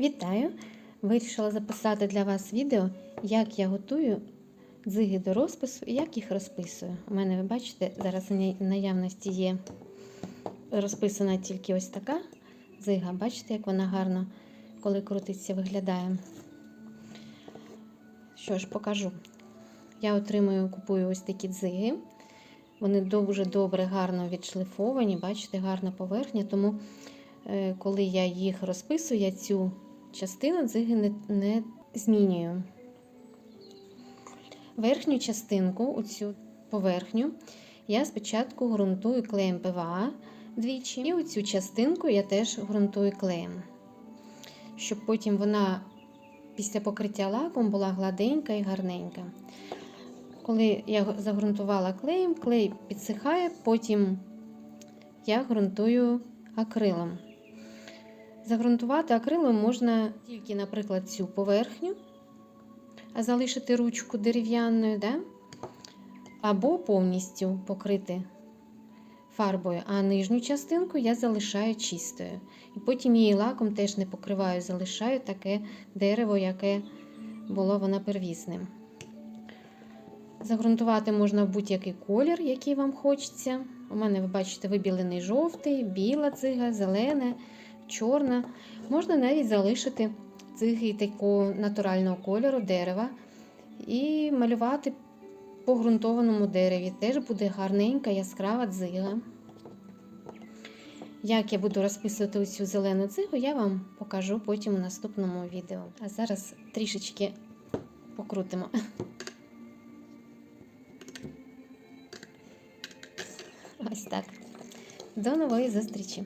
Вітаю! Вирішила записати для вас відео, як я готую дзиги до розпису і як їх розписую. У мене, ви бачите, зараз в наявності є розписана тільки ось така дзига. Бачите, як вона гарно, коли крутиться, виглядає. Що ж, покажу. Я отримую, купую ось такі дзиги. Вони дуже добре, гарно відшліфовані, бачите, гарна поверхня. Тому, е, коли я їх розписую, я цю частину дзиги не, не змінюю. Верхню частинку, оцю поверхню, я спочатку ґрунтую клеєм ПВА двічі, і оцю частинку я теж ґрунтую клеєм, щоб потім вона після покриття лаком була гладенька і гарненька. Коли я загрунтувала клеєм, клей підсихає, потім я ґрунтую акрилом. Загрунтувати акрилом можна тільки, наприклад, цю поверхню, а залишити ручку дерев'яною, да? або повністю покрити фарбою, а нижню частинку я залишаю чистою. І потім її лаком теж не покриваю, залишаю таке дерево, яке було воно первісним. Загрунтувати можна будь-який колір, який вам хочеться. У мене, ви бачите, вибілений жовтий, біла цига, зелена, чорна. Можна навіть залишити циги такого натурального кольору дерева і малювати по ґрунтованому дереві. Теж буде гарненька, яскрава дзига. Як я буду розписувати оцю зелену цигу, я вам покажу потім у наступному відео. А зараз трішечки покрутимо. Ось так. До нової зустрічі!